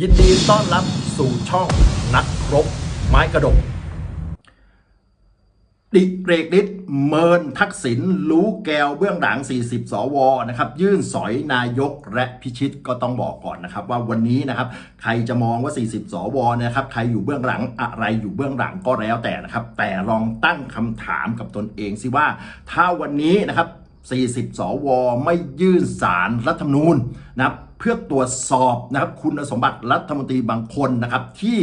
ยินดีต้อนรับสู่ช่องนักครบ ไม้กระดก ดิเรกฤทธิ์เมินทักษิณรู้แกวเบื้องหลัง 40 สวนะครับ ยื่นสอยนายกและพิชิตก็ต้องบอกก่อนนะครับ ว่าวันนี้นะครับ ใครจะมองว่า 40 สวนะครับ ใครอยู่เบื้องหลังอะไรอยู่เบื้องหลังก็แล้วแต่นะครับ แต่ลองตั้งคำถามกับตนเองสิว่า ถ้าวันนี้นะครับ 40 สว ไม่ยื่นสารรัฐธรรมนูญนะครับ พื่อตรวจสอบนะครับคุณสมบัติรัฐมนตรีบางคนนะครับที่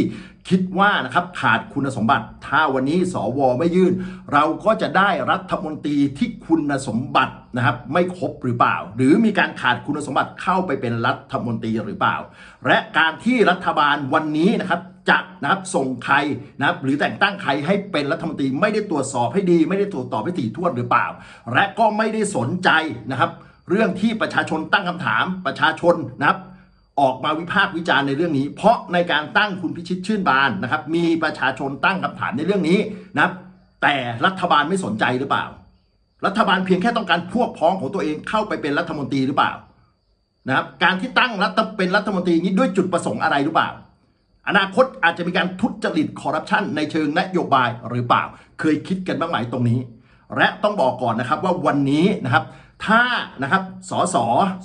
คิดว่านะครับขาดคุณสมบัติ ถ้าวันนี้สวไม่ยื่น เราก็จะได้รัฐมนตรีที่คุณสมบัตินะครับไม่ครบหรือเปล่า หรือมีการขาดคุณสมบัติเข้าไปเป็นรัฐมนตรีหรือเปล่า และการที่รัฐบาลวันนี้นะครับจะนะครับส่งใครนะครับหรือแต่งตั้งใครให้เป็นรัฐมนตรีไม่ได้ตรวจสอบให้ดี ไม่ได้ตรวจสอบให้ถี่ถ้วนหรือเปล่า และก็ไม่ได้สนใจนะครับ เรื่องที่ประชาชนตั้งคำถามประชาชนนะครับออกมาวิพากษ์วิจารณ์ในเรื่องนี้ เพราะในการตั้งคุณพิชิตชื่นบานนะครับ มีประชาชนตั้งคำถามในเรื่องนี้นะครับ แต่รัฐบาลไม่สนใจหรือเปล่า รัฐบาลเพียงแค่ต้องการพวกพ้องของตัวเองเข้าไปเป็นรัฐมนตรีหรือเปล่านะครับ การที่ตั้งรัฐเป็นรัฐมนตรีนี้ด้วยจุดประสงค์อะไรหรือเปล่า อนาคตอาจจะมีการทุจริตคอร์รัปชันในเชิงนโยบายหรือเปล่า เคยคิดกันบ้างไหมตรงนี้ และต้องบอกก่อนนะครับว่าวันนี้นะครับ ถ้านะครับสส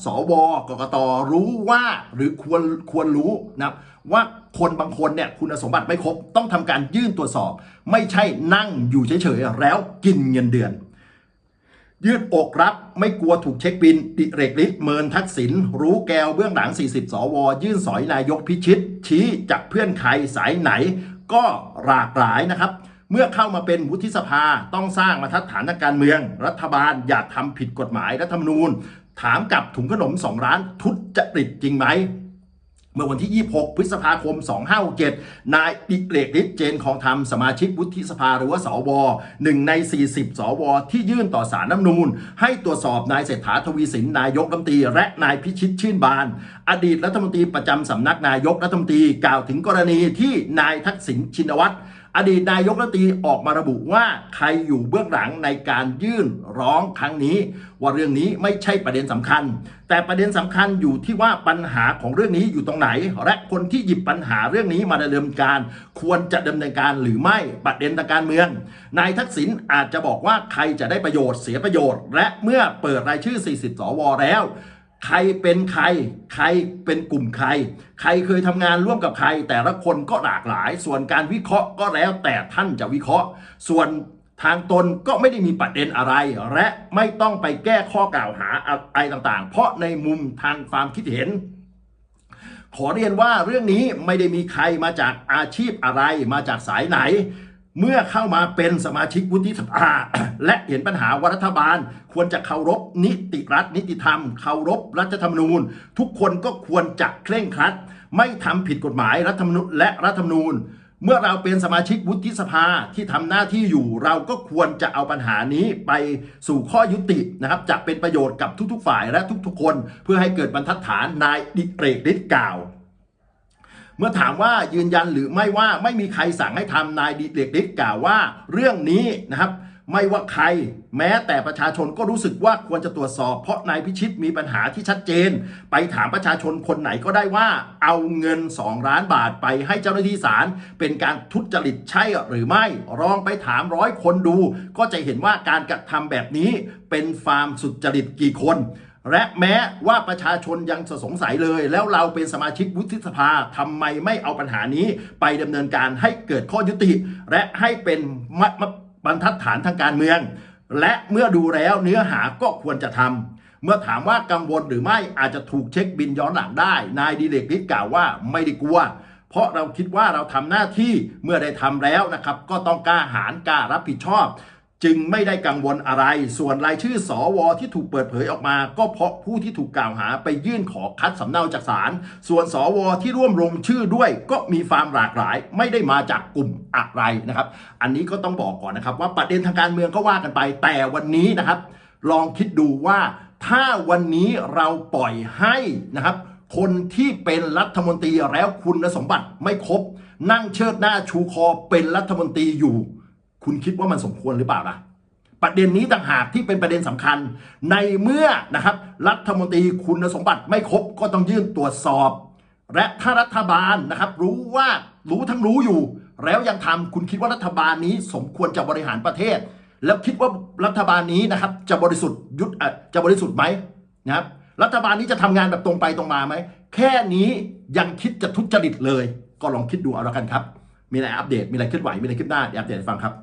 สวกกตรู้ว่าหรือควรควรรู้นะครับว่าคนบางคนเนี่ยคุณสมบัติไม่ครบ ต้องทำการยื่นตรวจสอบ ไม่ใช่นั่งอยู่เฉยๆ แล้วกินเงินเดือน ยืดอกรับไม่กลัวถูกเช็คบินดิเรกฤทธิ์เมินทักษิณรู้แกวเบื้องหลัง 40 สว ยื่นสอยนายกพิชิต ชี้จากเพื่อนใครสายไหน ก็หลากหลายนะครับ เมื่อเข้ามาเป็นวุฒิสภาต้องสร้างมาตรฐานทางการเมือง รัฐบาลอย่าทำผิดกฎหมายรัฐธรรมนูญ ถามกับถุงขนม2ร้านทุจริตจริงไหมเมื่อวันที่ 26 พฤษภาคม 2567 นายดิเรกฤทธิ์เจนของธรรม สมาชิกวุฒิสภาหรือว่าสวหนึ่งใน 40 สว ที่ยื่นต่อสารน้ำนูญให้ตรวจสอบนายเศรษฐาทวีสิน นายกรัฐมนตรี และนายพิชิตชื่นบาน อดีตรัฐมนตรีประจำสำนักนายกรัฐมนตรีกล่าวถึงกรณีที่นายทักษิณชินวัตร อดีตนายกรัฐมนตรีออกมาระบุว่าใครอยู่เบื้องหลังในการยื่นร้องครั้งนี้ ว่าเรื่องนี้ไม่ใช่ประเด็นสำคัญ แต่ประเด็นสำคัญอยู่ที่ว่าปัญหาของเรื่องนี้อยู่ตรงไหน และคนที่หยิบปัญหาเรื่องนี้มาดำเนินการ ควรจะดำเนินการหรือไม่ประเด็นทางการเมืองนายทักษิณอาจจะบอกว่าใครจะได้ประโยชน์เสียประโยชน์ และเมื่อเปิดรายชื่อ 40 สวแล้ว ใครเป็นใคร ใครเป็นกลุ่มใคร ใครเคยทำงานร่วมกับใคร แต่ละคนก็หลากหลาย ส่วนการวิเคราะห์ก็แล้วแต่ท่านจะวิเคราะห์ ส่วนทางตนก็ไม่ได้มีประเด็นอะไร และไม่ต้องไปแก้ข้อกล่าวหาอะไรต่างๆ เพราะในมุมทางความคิดเห็น ขอเรียนว่าเรื่องนี้ไม่ได้มีใครมาจากอาชีพอะไร มาจากสายไหน เมื่อเข้ามาเป็นสมาชิกวุฒิสภา และเห็นปัญหาว่ารัฐบาล ควรจะเคารพนิติรัฐ นิติธรรม เคารพรัฐธรรมนูญ ทุกคนก็ควรจะเคร่งครัด ไม่ทำผิดกฎหมายรัฐธรรมนูญและรัฐธรรมนูญ เมื่อเราเป็นสมาชิกวุฒิสภาที่ทำหน้าที่อยู่ เราก็ควรจะเอาปัญหานี้ไปสู่ข้อยุตินะครับจะเป็นประโยชน์กับทุกๆฝ่ายและทุกๆ คน เพื่อให้เกิดบรรทัดฐานนายดิเรกฤทธิ์กล่าวเมื่อถามว่ายืนยันหรือไม่ว่าไม่มีใครสั่งให้ทำนายดิเรกฤทธิ์กล่าวว่า เรื่องนี้นะครับ ไม่ว่าใครแม้แต่ประชาชนก็รู้สึกว่าควรจะตรวจสอบ เพราะนายพิชิตมีปัญหาที่ชัดเจน ไปถามประชาชนคนไหนก็ได้ว่าเอาเงิน 2 ล้านบาทไปให้เจ้าหน้าที่ศาลเป็นการทุจริตใช่หรือไม่ลองไปถามร้อยคนดู ก็จะเห็นว่าการกระทำแบบนี้เป็นฟาร์มสุจริตกี่คนและแม้ว่าประชาชนยังสงสัยเลย แล้วเราเป็นสมาชิกวุฒิสภาทำไมไม่เอาปัญหานี้ ไปดำเนินการให้เกิดข้อยุติ และให้เป็นมม บรรทัดฐานทางการเมือง และเมื่อดูแล้วเนื้อหาก็ควรจะทำเมื่อถามว่ากังวลหรือไม่อาจจะถูกเช็คบินย้อนหลังได้ นายดีเลกฤทธิ์กล่าวว่าไม่ได้กลัว เพราะเราคิดว่าเราทำหน้าที่เมื่อได้ทำแล้วนะครับ ก็ต้องกล้าหาญกล้ารับผิดชอบ จึงไม่ได้กังวลอะไร ส่วนรายชื่อสอวที่ถูกเปิดเผยออกมา ก็เพราะผู้ที่ถูกกล่าวหาไปยื่นขอคัดสำเนาจากศาล ส่วนสวที่ร่วมลงชื่อด้วย ก็มีฟามหลากหลาย ไม่ได้มาจากกลุ่มอะไรนะครับ อันนี้ก็ต้องบอกก่อนนะครับว่าประเด็นทางการเมืองก็ว่ากันไป แต่วันนี้นะครับ ลองคิดดูว่าถ้าวันนี้เราปล่อยให้นะครับคนที่เป็นรัฐมนตรีแล้วคุณสมบัติไม่ครบ นั่งเชิดหน้าชูคอเป็นรัฐมนตรีอยู่ คุณคิดว่ามันสมควรหรือเปล่าล่ะประเด็นนี้ต่างหากที่เป็นประเด็นสำคัญ ในเมื่อนะครับรัฐมนตรีคุณสมบัติไม่ครบก็ต้องยื่นตรวจสอบ และถ้ารัฐบาลนะครับ รู้ว่ารู้ทั้งรู้อยู่ แล้วยังทำคุณคิดว่ารัฐบาลนี้สมควรจะบริหารประเทศ แล้วคิดว่ารัฐบาลนี้นะครับ จะบริสุทธิ์ยุทธเอ่อจะบริสุทธิ์ไหมนะครับรัฐบาลนี้จะทำงานแบบตรงไปตรงมาไหมแค่นี้ยังคิดจะทุจริตเลย ก็ลองคิดดูเอาละกันครับ มีอะไรอัปเดตมีอะไรเคลื่อนไหวมีอะไรขึ้นหน้าเดี๋ยวอัปเดตให้ฟังครับ